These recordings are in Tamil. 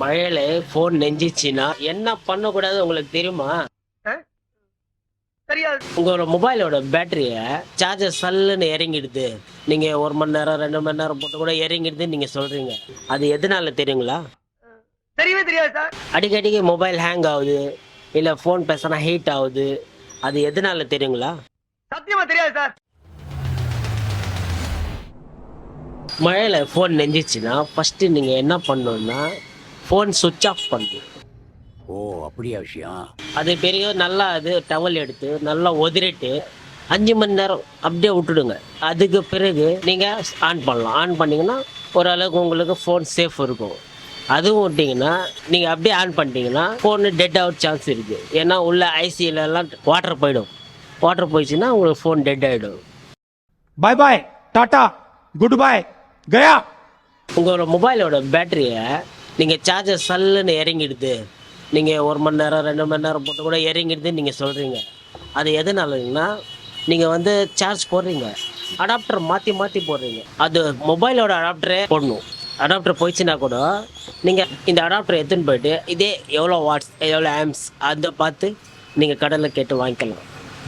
மழையில ஃபோன் நெஞ்சிச்சுன்னா என்ன பண்ணக்கூடாது உங்களுக்கு தெரியுமா? உங்களோட மொபைலோட பேட்டரிய சார்ஜர் சல்லுன்னு இறங்கிடுது. நீங்க ஒரு மணி நேரம் ரெண்டு மணி நேரம் போட்டு கூட இறங்கிடுது நீங்க சொல்றீங்க. அது எதனால தெரியுங்களா? தெரியவே தெரியாது சார். அடிக்கடிக்கு மொபைல் ஹேங் ஆகுது. இல்ல ஃபோன் பேசினா ஹீட் ஆகுது. அது எதனால தெரியுங்களா? சத்தியமா தெரியாது சார். மழையில ஃபோன் நெஞ்சிச்சுன்னா ஃபர்ஸ்ட் நீங்க என்ன பண்ணணும்னா ஃபோன் சுவிட்ச் ஆஃப் பண்ணு. ஓ அப்படியா விஷயம்? அது பெரிய நல்லா அது டவல் எடுத்து நல்லா உதிரிட்டு அஞ்சு மணி நேரம் அப்படியே விட்டுடுங்க. அதுக்கு பிறகு நீங்கள் ஆன் பண்ணலாம். ஆன் பண்ணிங்கன்னா ஓரளவுக்கு உங்களுக்கு ஃபோன் சேஃப் இருக்கும். அதுவும் விட்டிங்கன்னா நீங்கள் அப்படியே ஆன் பண்ணிட்டீங்கன்னா ஃபோனு டெட் ஆகிற சான்ஸ் இருக்குது ஏன்னா உள்ள ஐசியிலலாம் வாட்டர் போயிடும். வாட்டர் போயிடுச்சுன்னா உங்களுக்கு ஃபோன் டெட் ஆகிடும் bye bye tata good bye Gaya உங்களோட மொபைலோட பேட்டரியை நீங்கள் சார்ஜர் சல்லுன்னு இறங்கிடுது. நீங்கள் ஒரு மணி நேரம் ரெண்டு மணி நேரம் போட்டு கூட இறங்கிடுதுன்னு நீங்கள் சொல்கிறீங்க அது எதனாலன்னா நீங்கள் வந்து சார்ஜ் போடுறீங்க. அடாப்டர் மாற்றி மாற்றி போடுறீங்க. அது மொபைலோட அடாப்டரே போடணும். அடாப்டர் போயிடுச்சுன்னா கூட நீங்கள் இந்த அடாப்டர் எடுத்துன்னு போயிட்டு இதே எவ்வளோ வாட்ஸ் எவ்வளோ ஆம்ஸ் அதை பார்த்து நீங்கள் கடலில் கேட்டு வாங்கிக்கலாம்.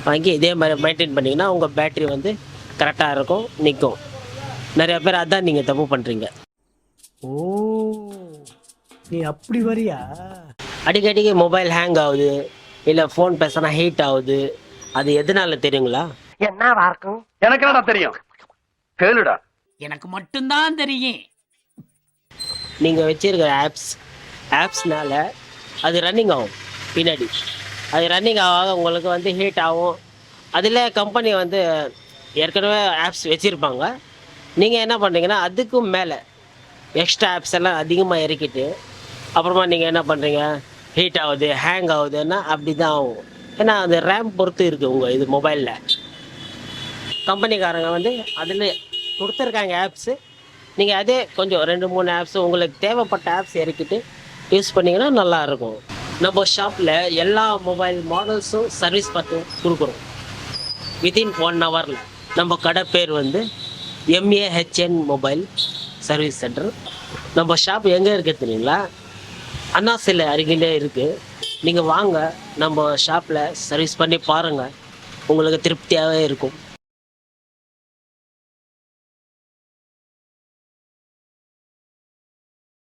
வாங்கி இதே மாதிரி மெயின்டைன் பண்ணிங்கன்னா உங்கள் பேட்டரி வந்து கரெக்டாக இருக்கும் நிற்கும். நிறையா பேர் அதான் நீங்கள் தப்பு பண்ணுறீங்க ஓ. நீ அப்படி வரியா? அடிக்கடிக்கு மொபைல் ஹேங் ஆகுது. இல்லை ஃபோன் பேசினா ஹீட் ஆகுது. அது எதனால தெரியுங்களா? என்னவா இருக்கும்? எனக்கு என்னடா தெரியும்? கேளுடா. எனக்கு மட்டும்தான் தெரியும். நீங்கள் வச்சிருக்கிற ஆப்ஸ் ஆப்ஸ்னால அது ரன்னிங் ஆகும் பின்னாடி. அது ரன்னிங் ஆக உங்களுக்கு வந்து ஹீட் ஆகும். அதில் கம்பெனி வந்து ஏற்கனவே ஆப்ஸ் வச்சுருப்பாங்க. நீங்கள் என்ன பண்ணுறீங்கன்னா அதுக்கும் மேலே எக்ஸ்ட்ரா ஆப்ஸ் எல்லாம் அதிகமாக இறக்கிட்டு அப்புறமா நீங்கள் என்ன பண்ணுறீங்க ஹீட் ஆகுது ஹேங் ஆகுதுன்னா அப்படி தான் ஆகும். ஏன்னா அது ரேம் பொறுத்து இருக்குது உங்கள் இது மொபைலில் கம்பெனிக்காரங்க வந்து அதில் கொடுத்துருக்காங்க ஆப்ஸு நீங்கள் அதே கொஞ்சம் ரெண்டு மூணு ஆப்ஸ் உங்களுக்கு தேவைப்பட்ட ஆப்ஸ் இறக்கிட்டு யூஸ் பண்ணிங்கன்னா நல்லாயிருக்கும். நம்ம ஷாப்பில் எல்லா மொபைல் மாடல்ஸும் சர்வீஸ் பார்த்து கொடுக்குறோம். வித்தின் ஒன் ஹவரில் நம்ம கடை பேர் வந்து எம்ஏஹெச்என் மொபைல் சர்வீஸ் சென்டர் நம்ம ஷாப் எங்கே இருக்குது தெரியுங்களா? அண்ணா சிலை அருகிலே இருக்குது நீங்கள் வாங்க நம்ம ஷாப்பில் சர்வீஸ் பண்ணி பாருங்கள் உங்களுக்கு திருப்தியாகவே இருக்கும்.